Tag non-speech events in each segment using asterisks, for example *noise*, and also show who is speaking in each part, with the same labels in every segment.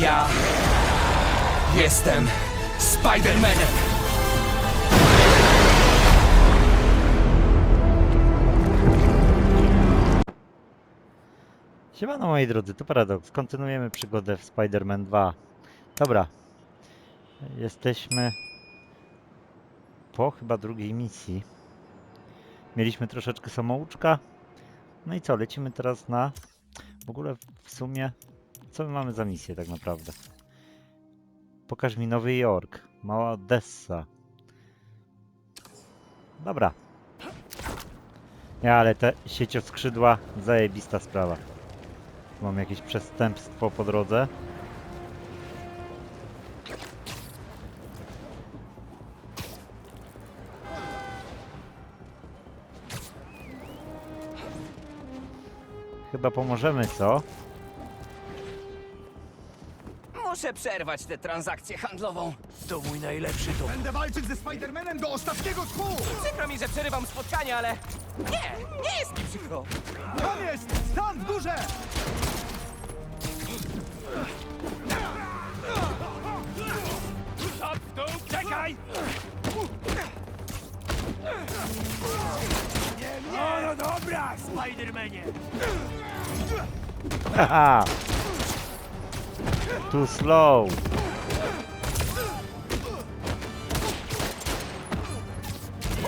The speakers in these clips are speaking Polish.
Speaker 1: Ja jestem Spider-Manem.
Speaker 2: Siemano moi drodzy, to Paradox. Kontynuujemy przygodę w Spider-Man 2. Dobra. Jesteśmy po chyba drugiej misji. Mieliśmy troszeczkę samouczka. No i co, lecimy teraz na... W ogóle w sumie... Co my mamy za misję tak naprawdę? Pokaż mi Nowy Jork. Mała Odessa. Dobra. Ja, ale te siecioskrzydła, zajebista sprawa. Mam jakieś przestępstwo po drodze. Chyba pomożemy, co?
Speaker 1: Muszę przerwać tę transakcję handlową.
Speaker 3: To mój najlepszy dom.
Speaker 4: Będę walczyć ze Spidermanem do ostatniego tchu!
Speaker 1: Przykro mi, że przerywam spotkanie, ale... Nie, nie jest mi przykro.
Speaker 4: Tam jest! Tam w górze!
Speaker 3: Stop, tu, czekaj! No, no dobra, Spidermanie!
Speaker 2: Haha! Too slow!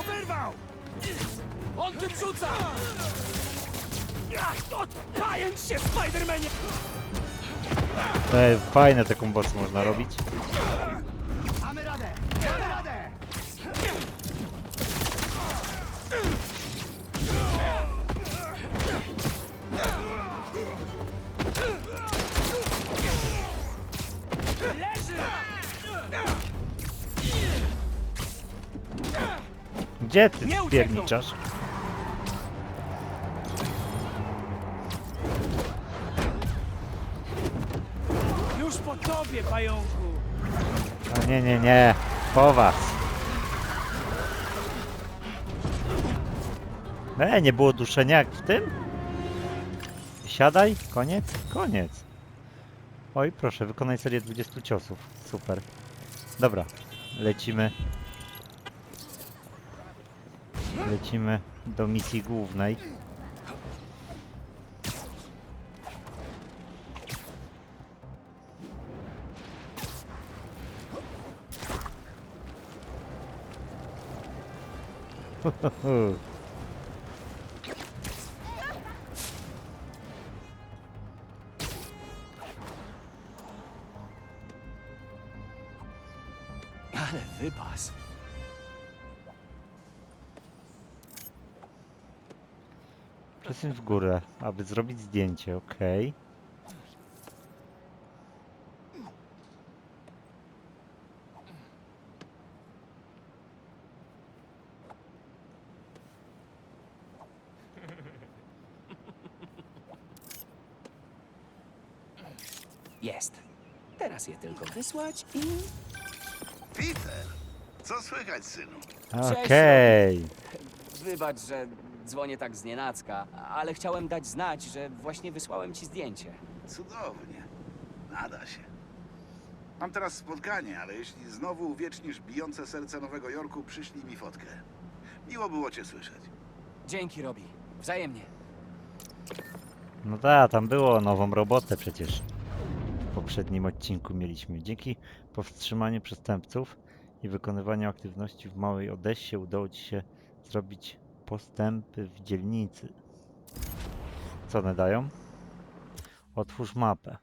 Speaker 3: Oberwał! On tym rzuca! Ach, to się, Spidermanie!
Speaker 2: E, fajne te kombosy można robić. Gdzie ty spierniczasz?
Speaker 3: Już po tobie, pająku!
Speaker 2: O nie, nie, nie. Po was. E, nie było duszenia jak w tym? Siadaj, koniec, koniec. Oj, proszę, wykonaj serię 20 ciosów. Super. Dobra, lecimy. Lecimy do misji głównej.
Speaker 1: Ale *laughs*
Speaker 2: Przesuń w górę, aby zrobić zdjęcie, ok.
Speaker 1: Jest. Teraz je tylko wysłać i...
Speaker 5: Peter, co słychać, synu?
Speaker 2: Okej.
Speaker 1: Wybacz, że dzwonię tak z nienacka, ale chciałem dać znać, że właśnie wysłałem ci zdjęcie.
Speaker 5: Cudownie. Nada się. Mam teraz spotkanie, ale jeśli znowu uwiecznisz bijące serce Nowego Jorku, przyślij mi fotkę. Miło było cię słyszeć.
Speaker 1: Dzięki, Robi. Wzajemnie.
Speaker 2: No tak, tam było nową robotę przecież. W poprzednim odcinku mieliśmy. Dzięki powstrzymaniu przestępców i wykonywaniu aktywności w Małej Odessie udało Ci się zrobić postępy w dzielnicy. Co one dają? Otwórz mapę.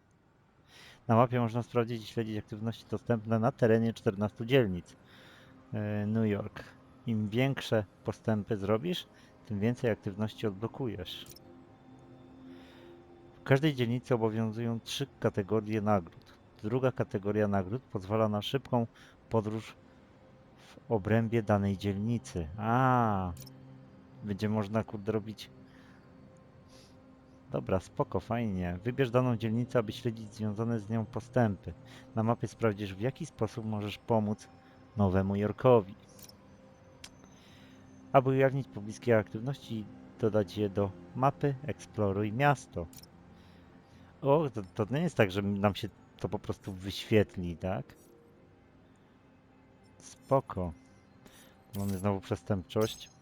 Speaker 2: Na mapie można sprawdzić i śledzić aktywności dostępne na terenie 14 dzielnic e, New York. Im większe postępy zrobisz, tym więcej aktywności odblokujesz. W każdej dzielnicy obowiązują trzy kategorie nagród. Druga kategoria nagród pozwala na szybką podróż w obrębie danej dzielnicy. A, będzie można kurde robić. Dobra, spoko, fajnie. Wybierz daną dzielnicę, aby śledzić związane z nią postępy. Na mapie sprawdzisz, w jaki sposób możesz pomóc Nowemu Jorkowi. Aby ujawnić pobliskie aktywności, dodać je do mapy, eksploruj miasto. O, to, to nie jest tak, że nam się to po prostu wyświetli, tak? Spoko. Mamy znowu przestępczość.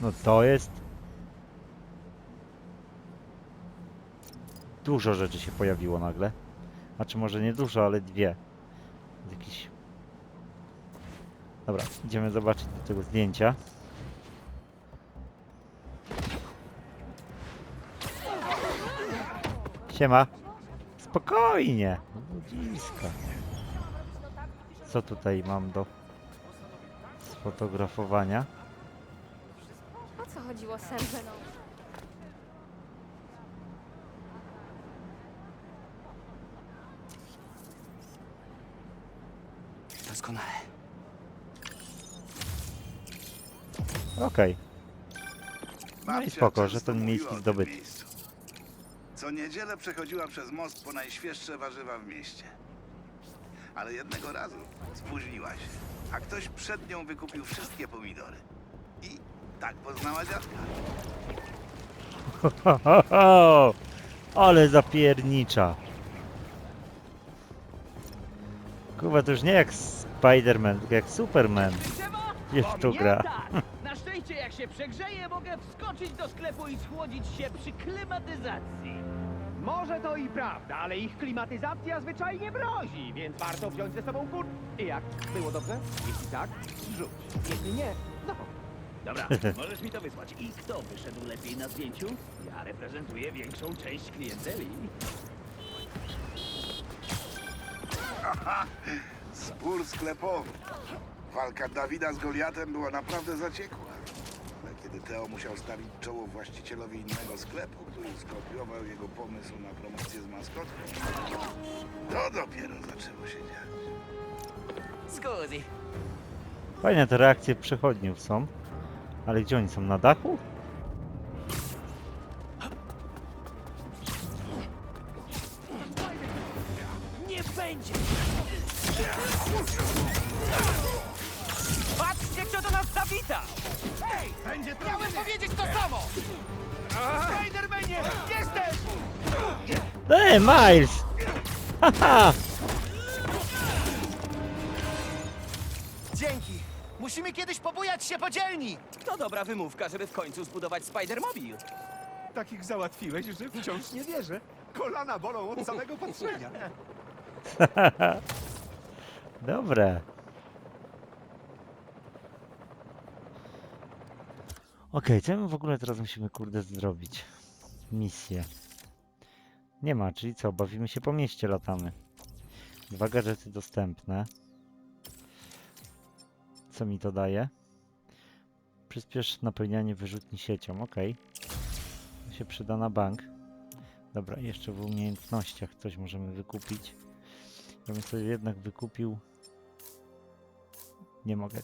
Speaker 2: No to jest... Dużo rzeczy się pojawiło nagle. Znaczy może nie dużo, ale dwie. Jakiś... Dobra, idziemy zobaczyć do tego zdjęcia. Siema. Spokojnie. Ludziska. Co tutaj mam do sfotografowania?
Speaker 6: Chodziło z Senseną?
Speaker 1: Doskonale.
Speaker 2: Okej. No i
Speaker 5: Babcia
Speaker 2: spoko, że
Speaker 5: często
Speaker 2: ten
Speaker 5: mówiła
Speaker 2: miejski
Speaker 5: o tym
Speaker 2: zdobyt.
Speaker 5: miejscu. Co niedzielę przechodziła przez most po najświeższe warzywa w mieście. Ale jednego razu spóźniła się, a ktoś przed nią wykupił wszystkie pomidory. Tak poznała dziadka.
Speaker 2: Ho, ho, ho. Ale zapiernicza. Kurwa, to już nie jak Spider-Man, tylko jak Superman. Gdzieś tu gra.
Speaker 7: tak. *laughs* Na szczęście jak się przegrzeję, mogę wskoczyć do sklepu i schłodzić się przy klimatyzacji.
Speaker 8: Może to i prawda, ale ich klimatyzacja zwyczajnie mrozi, więc warto wziąć ze sobą kur... I jak? Było dobrze? Jeśli tak, rzuć. Jeśli nie,
Speaker 7: Dobra, możesz mi to wysłać. I kto wyszedł lepiej na zdjęciu? Ja reprezentuję większą część klienteli.
Speaker 5: Spór sklepowy. Walka Dawida z Goliatem była naprawdę zaciekła. Ale kiedy Teo musiał stawić czoło właścicielowi innego sklepu, który skopiował jego pomysł na promocję z maskotką, to dopiero zaczęło się dziać.
Speaker 1: Scusi.
Speaker 2: Fajne te reakcje przechodniów są. Ale gdzie oni są? Na dachu?
Speaker 3: Nie będzie!
Speaker 1: Patrzcie, kto do nas zawita!
Speaker 4: Będzie to
Speaker 3: Miałem powiedzieć to samo!
Speaker 8: Spidermanie, jesteś!
Speaker 2: Ej, Miles! Haha!
Speaker 4: Dzięki. Musimy kiedyś pobujać się po dzielni.
Speaker 1: To dobra wymówka, żeby w końcu zbudować Spider-Mobil.
Speaker 4: Takich załatwiłeś, że wciąż nie wierzę. Kolana bolą od samego patrzenia. *laughs*
Speaker 2: Dobre. Okej, co my w ogóle teraz musimy kurde zrobić? Misję. Nie ma, czyli co? Bawimy się po mieście, latamy. Dwa gadżety dostępne. Co mi to daje? Przyspiesz napełnianie wyrzutni siecią, okej. To się przyda na bank. Dobra, jeszcze w umiejętnościach coś możemy wykupić. Ja bym sobie jednak wykupił. Nie mogę.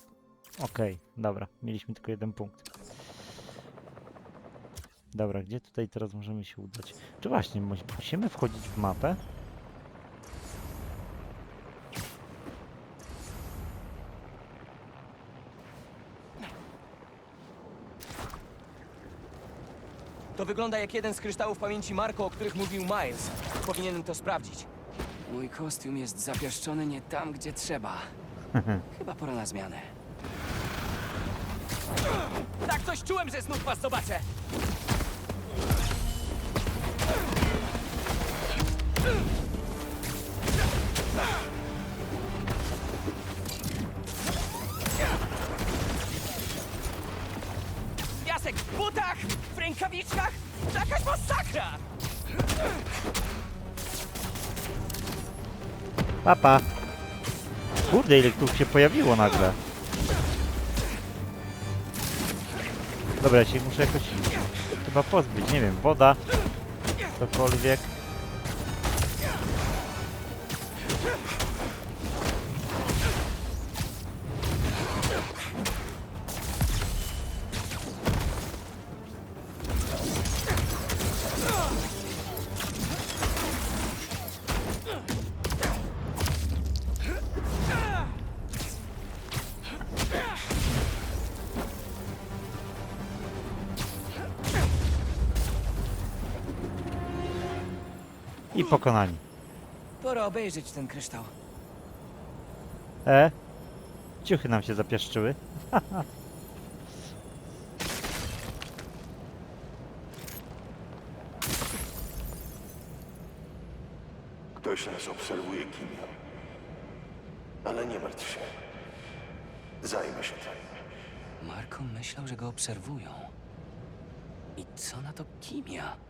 Speaker 2: Okej, dobra. Mieliśmy tylko jeden punkt. Dobra, gdzie tutaj teraz możemy się udać? Czy właśnie mus- musimy wchodzić w mapę?
Speaker 1: Wygląda jak jeden z kryształów pamięci Marko, o których mówił Miles. Powinienem to sprawdzić. Mój kostium jest zapieszczony nie tam, gdzie trzeba. Chyba pora na zmianę. Tak coś czułem, że znów was zobaczę! Piasek w butach, rękawiczkach, jakaś masakra!
Speaker 2: Papa! Kurde, ile tu się pojawiło nagle. Dobra, ja się muszę jakoś chyba pozbyć. Nie wiem, woda, cokolwiek. I pokonani.
Speaker 1: Pora obejrzeć ten kryształ.
Speaker 2: E? Ciuchy nam się zapieszczyły. *laughs*
Speaker 9: Ktoś nas obserwuje, Kimio. Ale nie martw się. Zajmę się tym.
Speaker 1: Marko myślał, że go obserwują. I co na to kimia?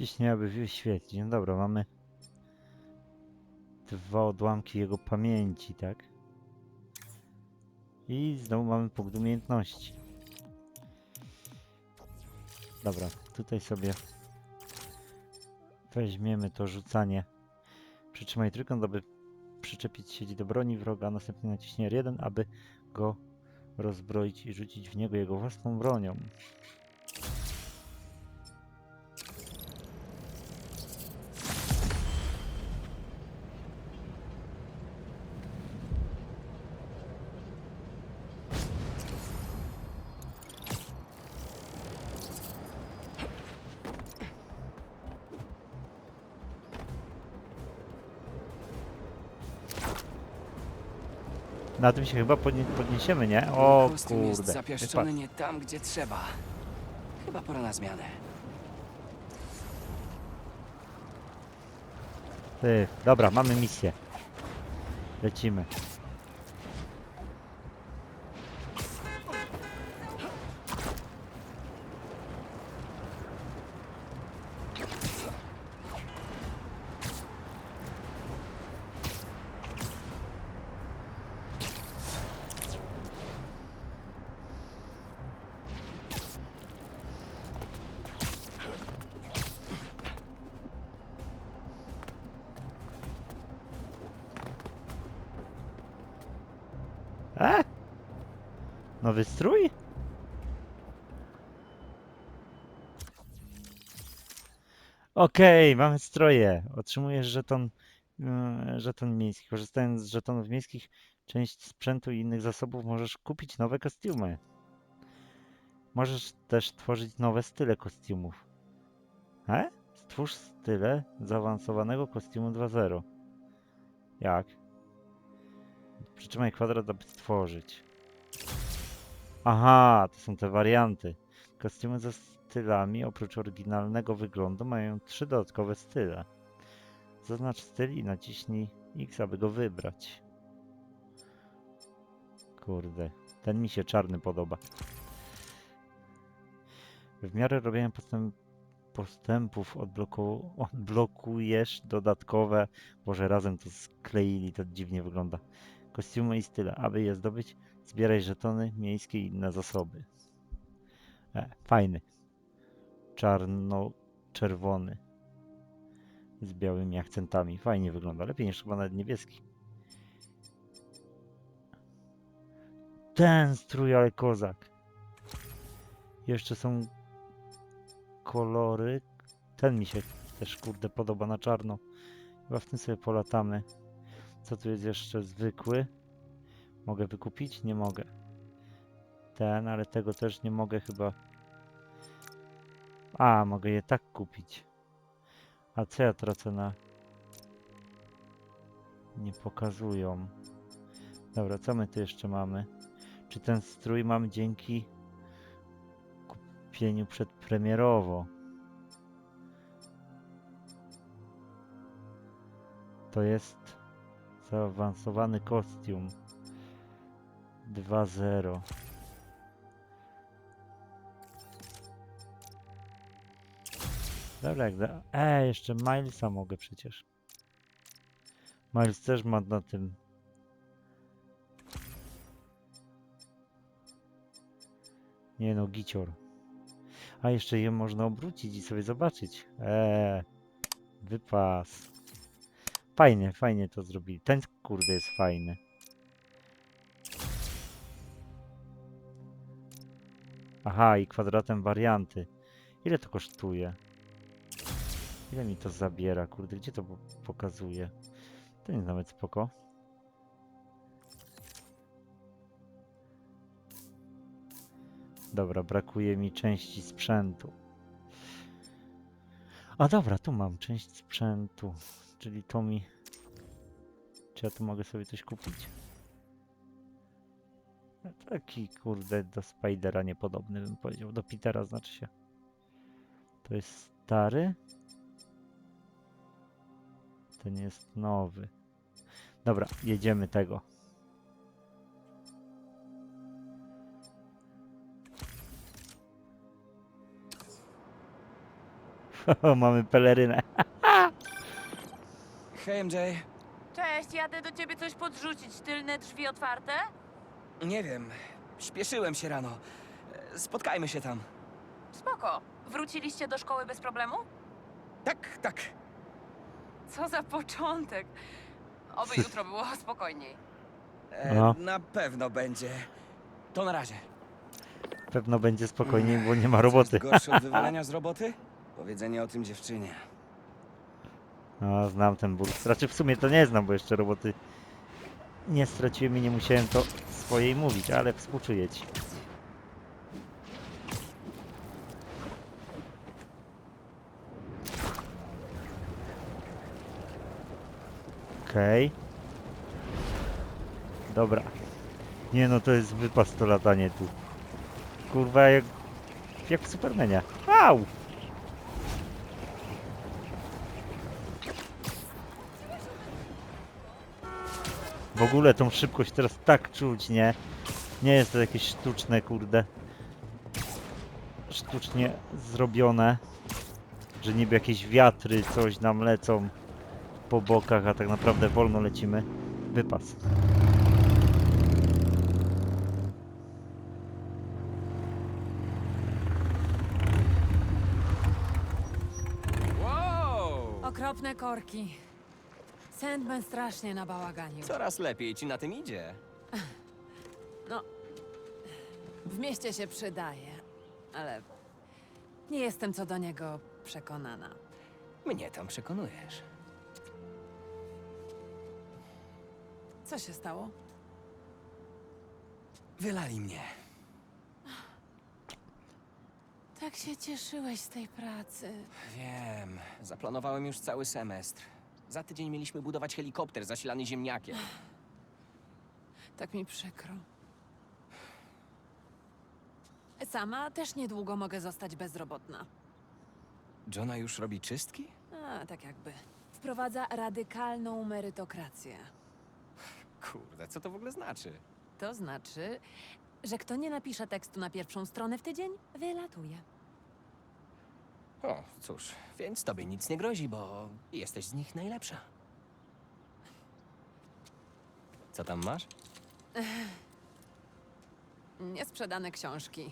Speaker 2: Ciśnie, aby wyświetlić. No dobra, mamy dwa odłamki jego pamięci, tak? I znowu mamy punkt umiejętności. Dobra, tutaj sobie weźmiemy to rzucanie. Przytrzymaj trójkąt, aby przyczepić sieć do broni wroga, a następnie naciśnij R1, aby go rozbroić i rzucić w niego jego własną bronią. Na tym się chyba podnie podniesiemy, nie? O
Speaker 1: Kostium jest
Speaker 2: kurde.
Speaker 1: zapieszczony nie tam, gdzie trzeba. Chyba pora na zmianę.
Speaker 2: Ty, dobra, mamy misję. Lecimy. Nowy strój? Okej, mamy stroje. Otrzymujesz żeton, yy, żeton miejski. Korzystając z żetonów miejskich, część sprzętu i innych zasobów możesz kupić nowe kostiumy. Możesz też tworzyć nowe style kostiumów. E? Stwórz style zaawansowanego kostiumu 2.0. Jak? Przytrzymaj kwadrat, aby stworzyć. Aha, to są te warianty. Kostiumy ze stylami, oprócz oryginalnego wyglądu, mają trzy dodatkowe style. Zaznacz styl i naciśnij X, aby go wybrać. Kurde, ten mi się czarny podoba. W miarę robienia postęp, postępów odbloku, odblokujesz dodatkowe. Boże, razem to skleili, to dziwnie wygląda kostiumy i style. Aby je zdobyć, zbieraj żetony miejskie i inne zasoby. E, fajny. Czarno-czerwony. Z białymi akcentami. Fajnie wygląda. Lepiej niż chyba nawet niebieski. Ten strój, ale kozak. Jeszcze są kolory. Ten mi się też kurde podoba na czarno. Chyba w tym sobie polatamy. Co tu jest jeszcze zwykły? Mogę wykupić? Nie mogę. Ten, ale tego też nie mogę chyba. A, mogę je tak kupić. A co ja tracę na... Nie pokazują. Dobra, co my tu jeszcze mamy? Czy ten strój mamy dzięki kupieniu przedpremierowo? To jest zaawansowany kostium 2.0 Dobra, jak da... E, jeszcze Milesa mogę przecież. Miles też ma na tym. Nie no, gicior. A jeszcze je można obrócić i sobie zobaczyć. Eee, wypas. Fajnie, fajnie to zrobili. Ten kurde jest fajny. Aha, i kwadratem warianty. Ile to kosztuje? Ile mi to zabiera? Kurde, gdzie to pokazuje? To jest nawet spoko. Dobra, brakuje mi części sprzętu. A dobra, tu mam część sprzętu. Czyli to mi... Czy ja tu mogę sobie coś kupić? No, Taki kurde do Spidera niepodobny bym powiedział, do Petera znaczy się. To jest stary. Ten jest nowy. Dobra, jedziemy tego. *laughs* Mamy pelerynę. *laughs*
Speaker 1: Hej, MJ.
Speaker 10: Cześć, jadę do ciebie coś podrzucić. Tylne drzwi otwarte?
Speaker 1: Nie wiem, śpieszyłem się rano. Spotkajmy się tam.
Speaker 10: Spoko. Wróciliście do szkoły bez problemu?
Speaker 1: Tak, tak.
Speaker 10: Co za początek. Oby *laughs* jutro było spokojniej.
Speaker 1: E,
Speaker 2: No.
Speaker 1: Na pewno będzie. To na razie.
Speaker 2: Pewno będzie spokojniej, bo nie ma
Speaker 1: Co
Speaker 2: roboty.
Speaker 1: jest gorsze od *laughs* wywalenia z roboty? Powiedzenie o tym dziewczynie.
Speaker 2: No, znam ten ból. Znaczy w sumie to nie znam, bo jeszcze roboty nie straciłem i nie musiałem to swojej mówić, ale współczuję ci. Okej. Dobra. Nie no, to jest wypas to latanie tu. Kurwa, jak, jak w Supermanie. Au! W ogóle tą szybkość teraz tak czuć, nie? Nie jest to jakieś sztuczne, kurde. Sztucznie zrobione. Że niby jakieś wiatry, coś nam lecą po bokach, a tak naprawdę wolno lecimy. Wypas.
Speaker 1: Wow!
Speaker 10: Okropne korki. Sandman strasznie nabałaganił.
Speaker 1: Coraz lepiej ci na tym idzie.
Speaker 10: No, w mieście się przydaje, ale nie jestem co do niego przekonana.
Speaker 1: Mnie tam przekonujesz.
Speaker 10: Co się stało?
Speaker 1: Wylali mnie.
Speaker 10: Tak się cieszyłeś z tej pracy.
Speaker 1: Wiem, zaplanowałem już cały semestr. Za tydzień mieliśmy budować helikopter zasilany ziemniakiem.
Speaker 10: Tak mi przykro. Sama też niedługo mogę zostać bezrobotna.
Speaker 1: Johna już robi czystki?
Speaker 10: A, tak jakby. Wprowadza radykalną merytokrację.
Speaker 1: Kurde, co to w ogóle znaczy?
Speaker 10: To znaczy, że kto nie napisze tekstu na pierwszą stronę w tydzień, wylatuje.
Speaker 1: O, cóż, więc tobie nic nie grozi, bo jesteś z nich najlepsza. Co tam masz?
Speaker 10: Niesprzedane książki.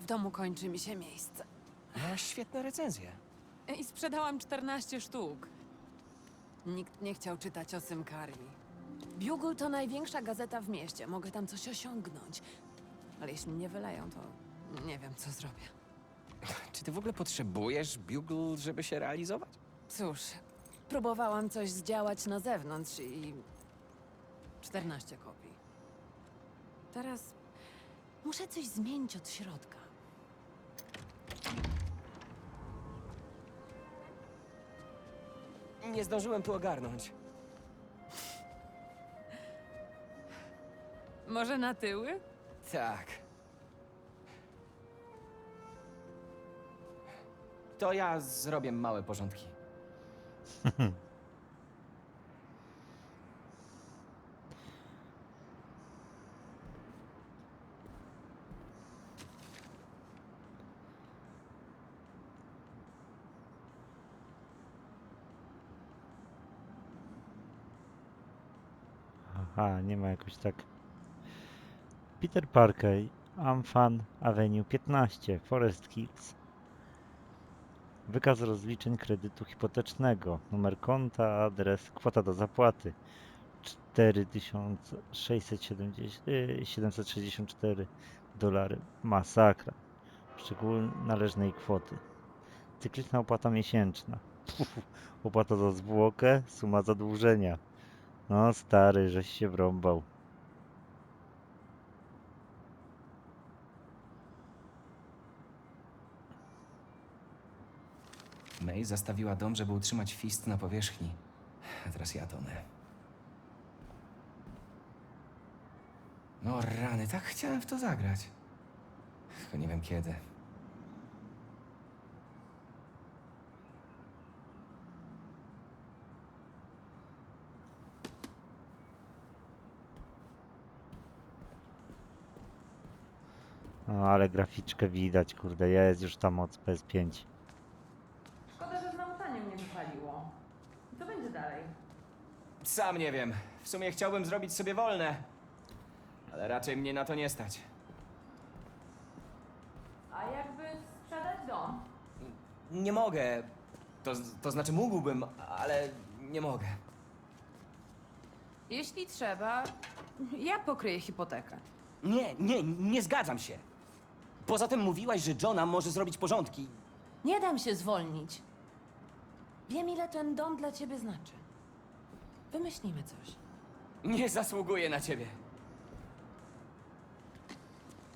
Speaker 10: W domu kończy mi się miejsce.
Speaker 1: Masz świetne recenzje.
Speaker 10: I sprzedałam 14 sztuk. Nikt nie chciał czytać o Symkarii. Bugle to największa gazeta w mieście. Mogę tam coś osiągnąć. Ale jeśli mnie wyleją, to nie wiem, co zrobię.
Speaker 1: Czy ty w ogóle potrzebujesz Bugle, żeby się realizować?
Speaker 10: Cóż, próbowałam coś zdziałać na zewnątrz i 14 kopii. Teraz muszę coś zmienić od środka.
Speaker 1: Nie zdążyłem tu ogarnąć.
Speaker 10: Może na tyły?
Speaker 1: Tak. To ja zrobię małe porządki.
Speaker 2: Aha, nie ma jakoś tak. Peter Parker, Amfan Avenue 15, Forest Hills. Wykaz rozliczeń kredytu hipotecznego. Numer konta, adres, kwota do zapłaty. 4764 dolary. Masakra. Szczegóły należnej kwoty. Cykliczna opłata miesięczna. Opłata za zwłokę, suma zadłużenia. No stary, żeś się wrąbał.
Speaker 1: May zastawiła dom, żeby utrzymać fist na powierzchni. A teraz ja tonę. No rany, tak chciałem w to zagrać. Tylko nie wiem kiedy.
Speaker 2: No ale graficzkę widać, kurde, jest już ta moc PS5.
Speaker 10: Szkoda, że znowu taniem nie wypaliło. Co będzie dalej?
Speaker 1: Sam nie wiem. W sumie chciałbym zrobić sobie wolne. Ale raczej mnie na to nie stać.
Speaker 10: A jakby sprzedać dom?
Speaker 1: Nie mogę. To, to znaczy mógłbym, ale nie mogę.
Speaker 10: Jeśli trzeba, ja pokryję hipotekę.
Speaker 1: Nie, nie, nie zgadzam się. Poza tym mówiłaś, że Johna może zrobić porządki.
Speaker 10: Nie dam się zwolnić. Wiem, ile ten dom dla ciebie znaczy. Wymyślimy coś.
Speaker 1: Nie zasługuje na ciebie.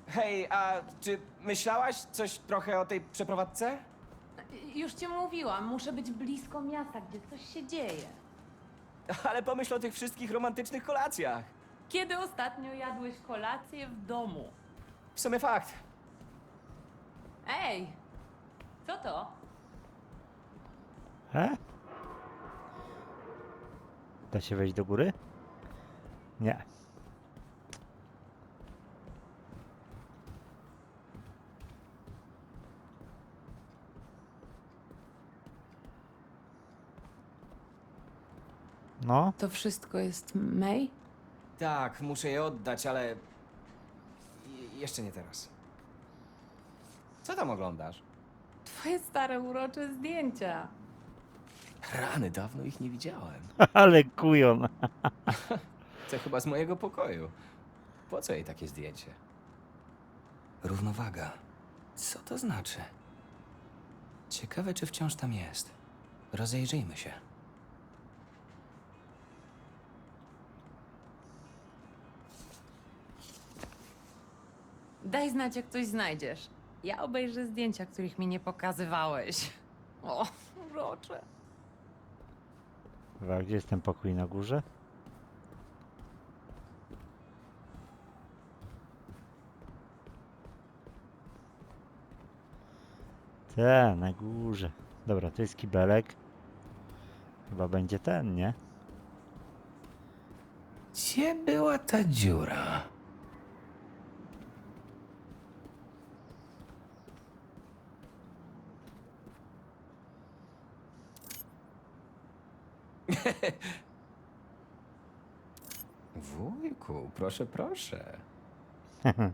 Speaker 1: Hej, a czy myślałaś coś trochę o tej przeprowadzce?
Speaker 10: Już ci mówiłam, muszę być blisko miasta, gdzie coś się dzieje.
Speaker 1: Ale pomyśl o tych wszystkich romantycznych kolacjach.
Speaker 10: Kiedy ostatnio jadłeś kolację w domu?
Speaker 1: W sumie fakt.
Speaker 10: Ej! Co to?
Speaker 2: E? Da się wejść do góry? Nie. No,
Speaker 10: To wszystko jest May?
Speaker 1: Tak, muszę je oddać, ale. je- jeszcze nie teraz. Co tam oglądasz?
Speaker 10: Twoje stare urocze zdjęcia.
Speaker 1: Rany, dawno ich nie widziałem. *laughs*
Speaker 2: ale kujon. *laughs*
Speaker 1: To chyba z mojego pokoju. Po co jej takie zdjęcie? Równowaga. Co to znaczy? Ciekawe, czy wciąż tam jest. Rozejrzyjmy się.
Speaker 10: Daj znać, jak coś znajdziesz. Ja obejrzę zdjęcia, których mi nie pokazywałeś. *laughs* O, urocze.
Speaker 2: Chyba, gdzie jest ten pokój na górze? Te, na górze. Dobra, to jest kibelek. Chyba będzie ten, nie?
Speaker 1: Gdzie była ta dziura? *laughs* Wujku, proszę, proszę. *laughs*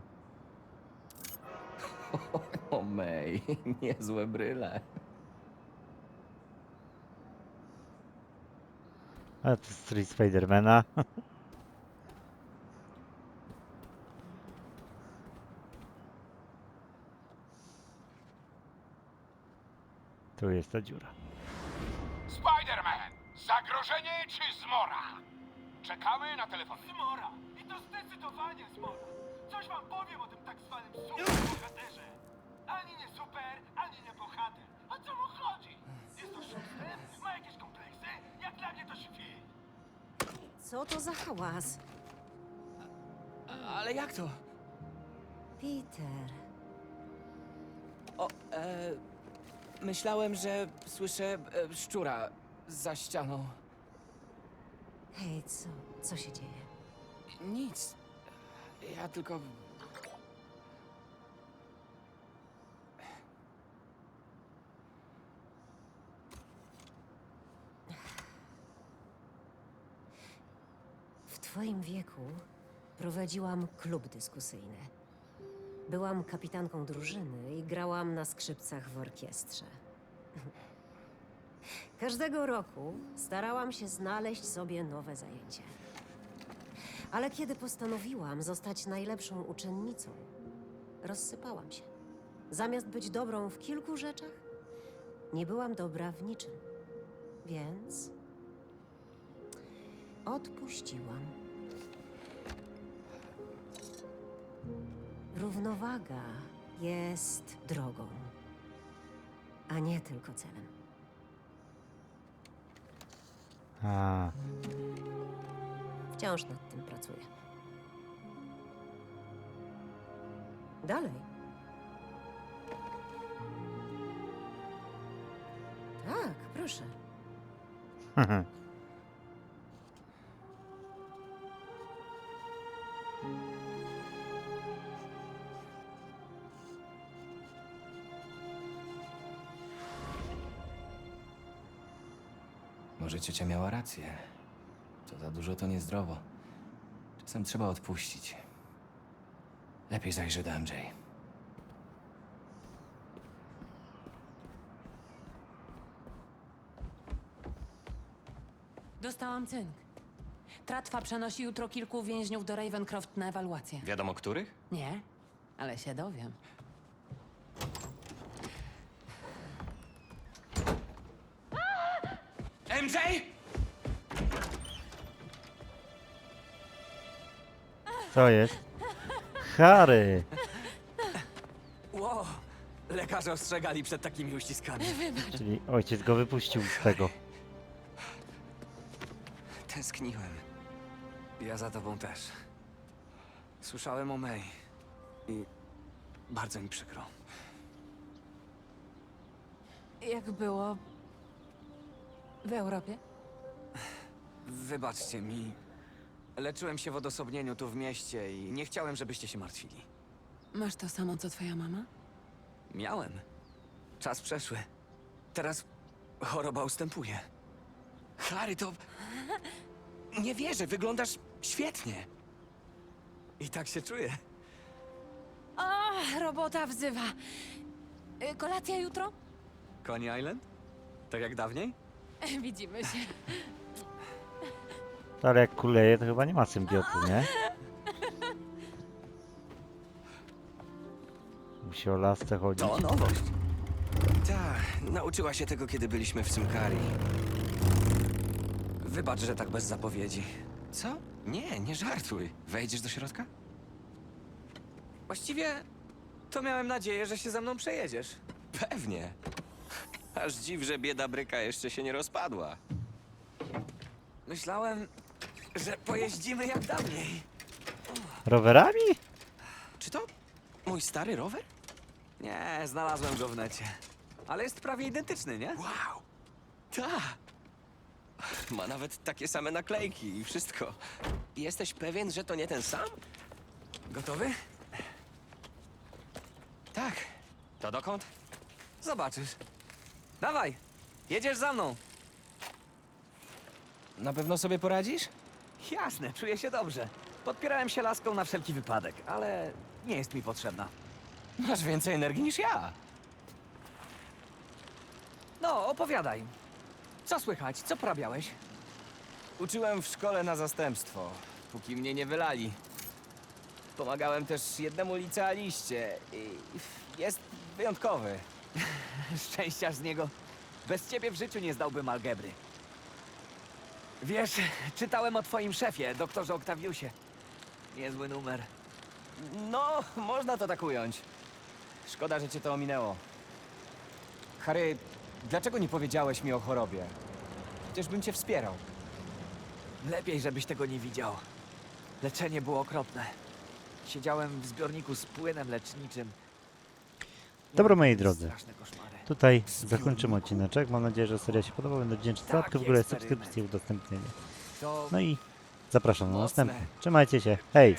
Speaker 1: O, May, niezłe bryle.
Speaker 2: A to strój Spidermana. *laughs* Tu jest ta dziura.
Speaker 3: Zagrożenie czy zmora? Czekamy na telefon. Zmora! I to zdecydowanie zmora! Coś wam powiem o tym tak zwanym superbohaterze. Ani nie super, ani nie bohater. O co mu chodzi? Jest to szósty? Ma jakieś kompleksy? Jak dla mnie to świr.
Speaker 11: Co to za hałas?
Speaker 1: Ale jak to?
Speaker 11: Peter.
Speaker 1: O, e, myślałem, że słyszę e, szczura za ścianą.
Speaker 11: Hej, co? Co się dzieje?
Speaker 1: Nic. Ja tylko.
Speaker 11: W twoim wieku prowadziłam klub dyskusyjny. Byłam kapitanką drużyny i grałam na skrzypcach w orkiestrze. Każdego roku starałam się znaleźć sobie nowe zajęcie. Ale kiedy postanowiłam zostać najlepszą uczennicą, rozsypałam się. Zamiast być dobrą w kilku rzeczach, nie byłam dobra w niczym. Więc odpuściłam. Równowaga jest drogą, a nie tylko celem.
Speaker 2: A,
Speaker 11: Wciąż nad tym pracuję. Dalej. Tak, proszę. *laughs*
Speaker 1: Może ciocia miała rację. Co za dużo to niezdrowo. Czasem trzeba odpuścić. Lepiej zajrzę do MJ.
Speaker 10: Dostałam cynk. Tratwa przenosi jutro kilku więźniów do Ravencroft na ewaluację.
Speaker 1: Wiadomo których?
Speaker 10: Nie, ale się dowiem.
Speaker 1: MJ!
Speaker 2: co jest? Harry!
Speaker 1: Wow! Lekarze ostrzegali przed takimi uściskami.
Speaker 2: Czyli ojciec go wypuścił z tego.
Speaker 1: Tęskniłem. Ja za tobą też. Słyszałem o May. I bardzo mi przykro.
Speaker 10: Jak było w Europie?
Speaker 1: Wybaczcie mi. Leczyłem się w odosobnieniu tu w mieście i nie chciałem, żebyście się martwili.
Speaker 10: Masz to samo, co twoja mama?
Speaker 1: Miałem. Czas przeszły. Teraz choroba ustępuje. Harry, to... *laughs* Nie wierzę, wyglądasz świetnie. I tak się czuję.
Speaker 10: O, robota wzywa. Y, Kolacja jutro?
Speaker 1: Coney Island? Tak jak dawniej? *laughs*
Speaker 10: Widzimy się.
Speaker 2: Ale jak kuleje, to chyba nie ma symbioty, nie? Musi o lasce chodzić.
Speaker 1: To nowość. Tak, nauczyła się tego, kiedy byliśmy w Cymkari. Wybacz, że tak bez zapowiedzi. Co? Nie, nie żartuj. Wejdziesz do środka? Właściwie to miałem nadzieję, że się ze mną przejedziesz. Pewnie. Aż dziw, że bieda bryka jeszcze się nie rozpadła. Myślałem, że pojeździmy jak dawniej.
Speaker 2: Rowerami?
Speaker 1: Czy to mój stary rower? Nie, znalazłem go w necie. Ale jest prawie identyczny, nie? Wow! Tak! Ma nawet takie same naklejki i wszystko. Jesteś pewien, że to nie ten sam? Gotowy? Tak. To dokąd? Zobaczysz. Dawaj! Jedziesz za mną! Na pewno sobie poradzisz?
Speaker 8: Jasne, czuję się dobrze. Podpierałem się laską na wszelki wypadek, ale nie jest mi potrzebna.
Speaker 1: Masz więcej energii niż ja.
Speaker 8: No, opowiadaj. Co słychać? Co porabiałeś?
Speaker 1: Uczyłem w szkole na zastępstwo, póki mnie nie wylali. Pomagałem też jednemu licealiście i jest wyjątkowy. *laughs*
Speaker 8: Szczęścia z niego. Bez ciebie w życiu nie zdałbym algebry. Wiesz, czytałem o twoim szefie, doktorze Oktawiusie. Niezły numer.
Speaker 1: No, można to tak ująć. Szkoda, że cię to ominęło. Harry, dlaczego nie powiedziałeś mi o chorobie? Przecież bym cię wspierał.
Speaker 8: Lepiej, żebyś tego nie widział. Leczenie było okropne. Siedziałem w zbiorniku z płynem leczniczym.
Speaker 2: Dobra, moi drodzy. Tutaj zakończymy odcineczek. Mam nadzieję, że seria się podoba. Będę wdzięczny za łapkę w górę, subskrypcję i udostępnienie. No i zapraszam na następny. Trzymajcie się. Hej!